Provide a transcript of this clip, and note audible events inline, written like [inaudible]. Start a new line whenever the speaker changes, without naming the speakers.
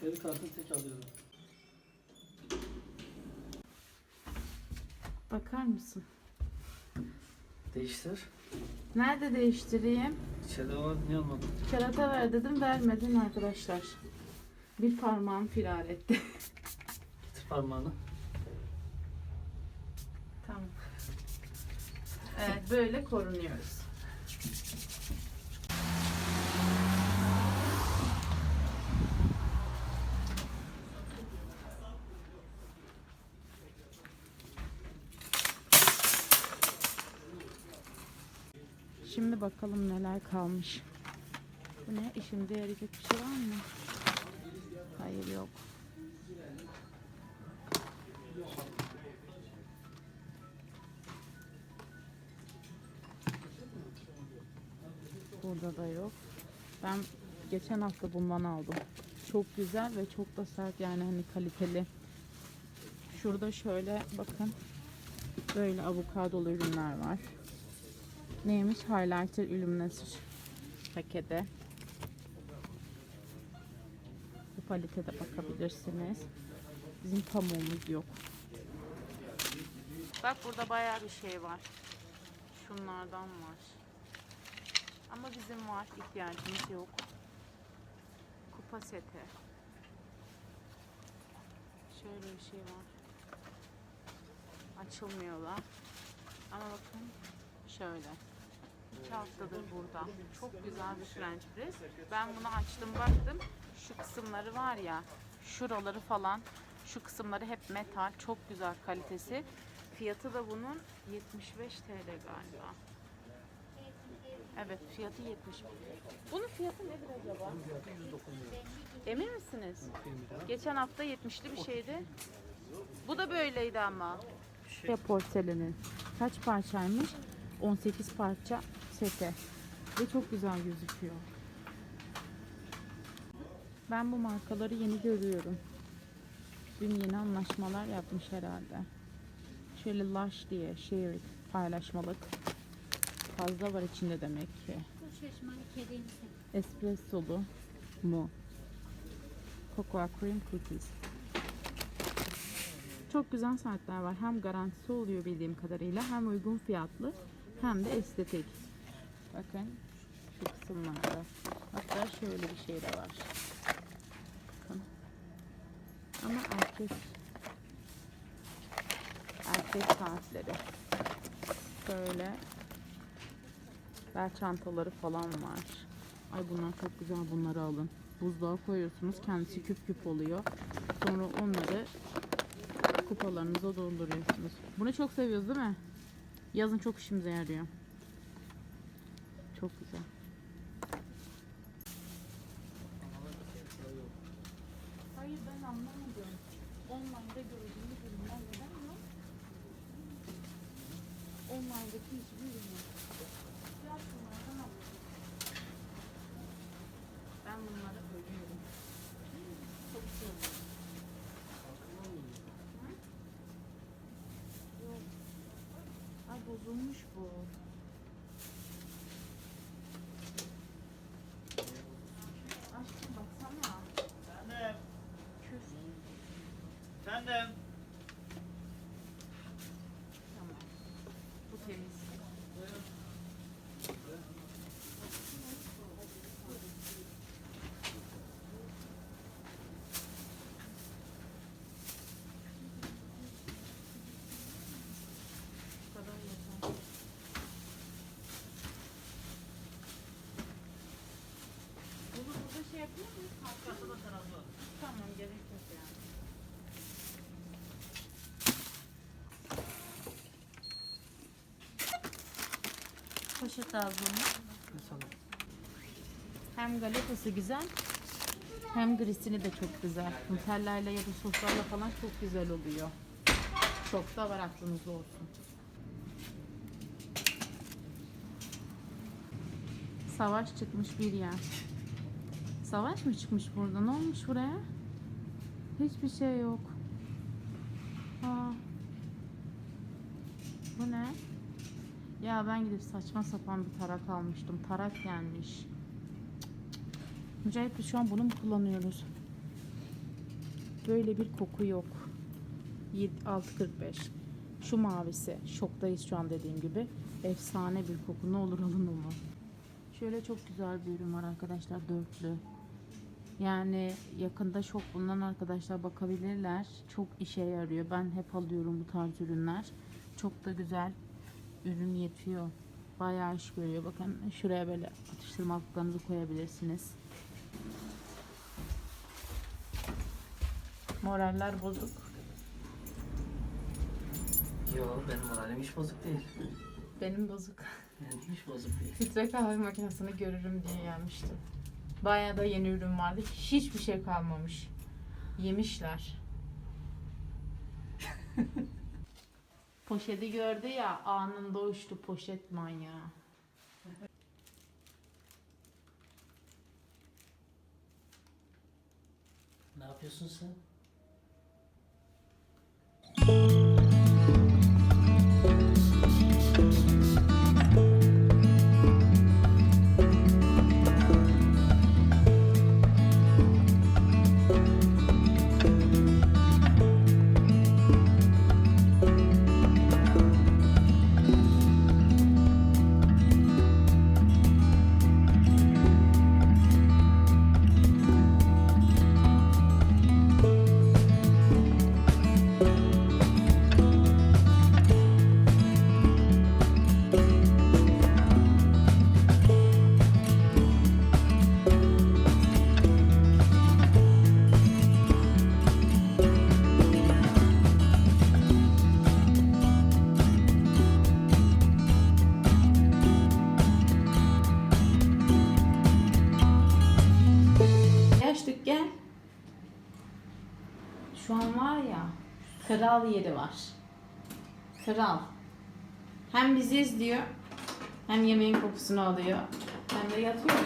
Kredi kartını tek alıyorum.
Bakar mısın?
Değiştir.
Nerede değiştireyim?
İçeride var niye almadın?
Kerata ver dedim vermedin arkadaşlar. Bir parmağım firar etti. [laughs]
Getir parmağını.
tamam. Evet böyle korunuyoruz. Şimdi bakalım neler kalmış. Bu ne? İşimize yarayacak bir şey var mı? Hayır yok. Burada da yok. Ben geçen hafta bundan aldım. Çok güzel ve çok da sert yani hani kaliteli. Şurada şöyle bakın. Böyle avokadolu ürünler var. Neymiş? Highlighter Illuminator pakete. Bu paletede bakabilirsiniz. Bizim pamuğumuz yok. Bak burada bayağı bir şey var. Şunlardan var. Ama bizim var, ihtiyacımız yok. Kupa seti. Şöyle bir şey var. Açılmıyor da. Ama bakın şöyle. İki haftadır burada. Çok güzel bir French press. Ben bunu açtım baktım. Şu kısımları var ya. Şuraları falan. Şu kısımları hep metal. Çok güzel kalitesi. Fiyatı da bunun 75 TL galiba. Evet fiyatı 70. Bunun fiyatı nedir acaba? Emin misiniz? Geçen hafta 70'li bir şeydi. Bu da böyleydi ama. Ya porselenin. Kaç parçaymış? 18 parça sete. Ve çok güzel gözüküyor. Ben bu markaları yeni görüyorum. Dün yeni anlaşmalar yapmış herhalde. Şöyle Lush diye Share paylaşmalık. Fazla var içinde demek ki. Espressolu mu? Cocoa Cream Cookies. Çok güzel saatler var. Hem garantisi oluyor bildiğim kadarıyla. Hem uygun fiyatlı hem de estetik. Bakın şu kısımlarda. Hatta şöyle bir şey de var. Bakın. Ama erkek erkek saatleri. Böyle bel çantaları falan var. Ay bunlar çok güzel bunları alın. Buzluğa koyuyorsunuz kendisi küp küp oluyor. Sonra onları kupalarınıza dolduruyorsunuz. Bunu çok seviyoruz değil mi? Yazın çok işimize yarıyor. Çok güzel. Hayır ben anlamadım. Online'da gördüğümüz ürünler neden yok? Online'daki hiçbir ürün yok. Bunlardan alıyorum. Ben bunları ölüyorum. Çok seviyorum. Hı? Yok. Ay bozulmuş bu.
Kasada tarafı.
Tamam gerek.
Poşet aldım.
Hem galetası güzel hem grisini de çok güzel. Nutellayla ya da soslarla falan çok güzel oluyor. Çok da var aklınızda olsun. Savaş çıkmış bir yer. Savaş mı çıkmış burada? Ne olmuş buraya? Hiçbir şey yok. Aa. Bu ne? Ya ben gidip saçma sapan bir tarak almıştım. Tarak gelmiş. Mücahit şu an bunu mu kullanıyoruz? böyle bir koku yok. Yed- 6.45. Şu mavisi. Şoktayız şu an dediğim gibi. Efsane bir koku. Ne olur alın onu. Şöyle çok güzel bir ürün var arkadaşlar. Dörtlü. Yani yakında şok bulunan arkadaşlar bakabilirler. Çok işe yarıyor. Ben hep alıyorum bu tarz ürünler. Çok da güzel ürün yetiyor. Bayağı iş görüyor. Bakın şuraya böyle atıştırmalıklarınızı koyabilirsiniz. Moraller bozuk.
Yo benim moralim hiç bozuk değil.
Benim bozuk.
Yani hiç bozuk değil.
Filtre kahve makinesini görürüm diye gelmiştim. Bayağı da yeni ürün vardı. Hiçbir şey kalmamış. Yemişler. [laughs] Poşeti gördü ya anında uçtu poşet manyağı.
Ne yapıyorsun sen?
Kral yeri var. Kral. Hem bizi izliyor hem yemeğin kokusunu alıyor hem de yatıyor.